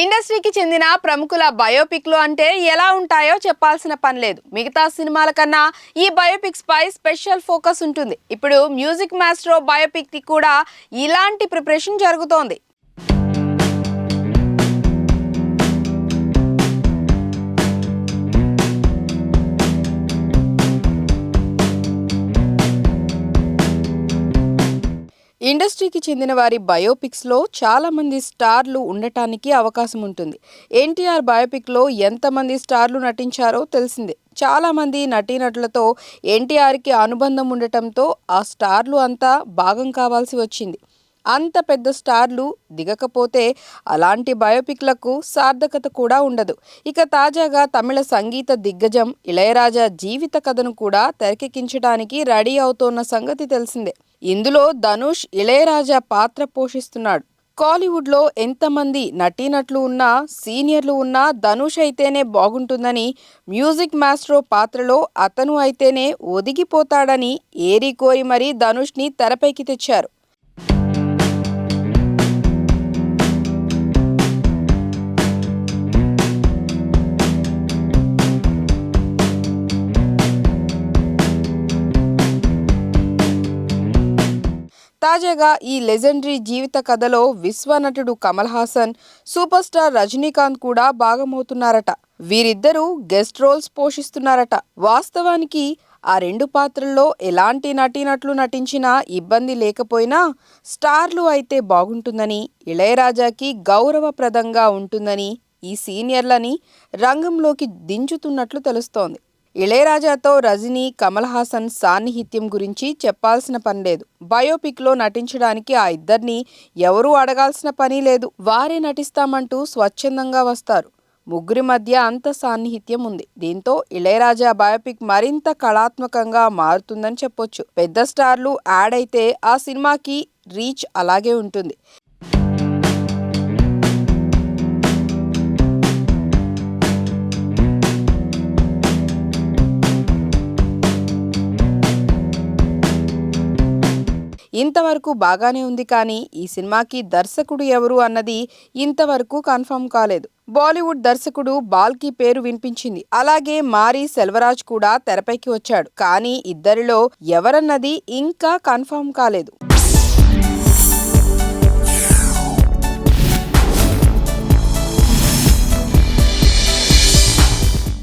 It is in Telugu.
ఇండస్ట్రీకి చెందిన ప్రముఖుల బయోపిక్లు అంటే ఎలా ఉంటాయో చెప్పాల్సిన పని లేదు. మిగతా సినిమాల కన్నా ఈ బయోపిక్స్ పై స్పెషల్ ఫోకస్ ఉంటుంది. ఇప్పుడు మ్యూజిక్ మాస్ట్రో బయోపిక్కి కూడా ఇలాంటి ప్రిపరేషన్ జరుగుతోంది. ఇండస్ట్రీకి చెందిన వారి బయోపిక్స్లో చాలామంది స్టార్లు ఉండటానికి అవకాశం ఉంటుంది. ఎన్టీఆర్ బయోపిక్లో ఎంతమంది స్టార్లు నటించారో తెలిసిందే. చాలామంది నటీనటులతో ఎన్టీఆర్కి అనుబంధం ఉండటంతో ఆ స్టార్లు అంతా భాగం కావాల్సి వచ్చింది. అంత పెద్ద స్టార్లు దిగకపోతే అలాంటి బయోపిక్లకు సార్థకత కూడా ఉండదు. ఇక తాజాగా తమిళ సంగీత దిగ్గజం ఇళయరాజా జీవిత కథను కూడా తెరకెక్కించడానికి రెడీ అవుతోన్న సంగతి తెలిసిందే. ఇందులో ధనుష్ ఇళయరాజా పాత్ర పోషిస్తున్నాడు. కాలీవుడ్లో ఎంతమంది నటీనట్లు ఉన్నా సీనియర్లు ఉన్నా ధనుష్ అయితేనే బాగుంటుందని మ్యూజిక్ మాస్ట్రో పాత్రలో అతను అయితేనే ఒదిగిపోతాడని ఏరి కోరి మరీ ధనుష్ని తెరపైకి తెచ్చారు. తాజాగా ఈ లెజెండరీ జీవిత కథలో విశ్వనటుడు కమల్ హాసన్ సూపర్ స్టార్ రజనీకాంత్ కూడా భాగమవుతున్నారట. వీరిద్దరూ గెస్ట్ రోల్స్ పోషిస్తున్నారట. వాస్తవానికి ఆ రెండు పాత్రల్లో ఎలాంటి నటీనటులు నటించినా ఇబ్బంది లేకపోయినా స్టార్లు అయితే బాగుంటుందని ఇళయరాజాకి గౌరవప్రదంగా ఉంటుందని ఈ సీనియర్లని రంగంలోకి దించుతున్నట్లు తెలుస్తోంది. ఇళయరాజాతో రజనీ కమల్ హాసన్ సాన్నిహిత్యం గురించి చెప్పాల్సిన పని లేదు. బయోపిక్లో నటించడానికి ఆ ఇద్దరిని ఎవరూ అడగాల్సిన పని లేదు. వారే నటిస్తామంటూ స్వచ్ఛందంగా వస్తారు. ముగ్గురి మధ్య అంత సాన్నిహిత్యం ఉంది. దీంతో ఇళయరాజా బయోపిక్ మరింత కళాత్మకంగా మారుతుందని చెప్పొచ్చు. పెద్ద స్టార్లు యాడ్ అయితే ఆ సినిమాకి రీచ్ అలాగే ఉంటుంది. ఇంతవరకు బాగానే ఉంది కానీ ఈ సినిమాకి దర్శకుడు ఎవరు అన్నది ఇంతవరకు కన్ఫర్మ్ కాలేదు. బాలీవుడ్ దర్శకుడు బాల్కి పేరు వినిపించింది. అలాగే మారి సెల్వరాజ్ కూడా తెరపైకి వచ్చాడు. కానీ ఇద్దరిలో ఎవరన్నది ఇంకా కన్ఫర్మ్ కాలేదు.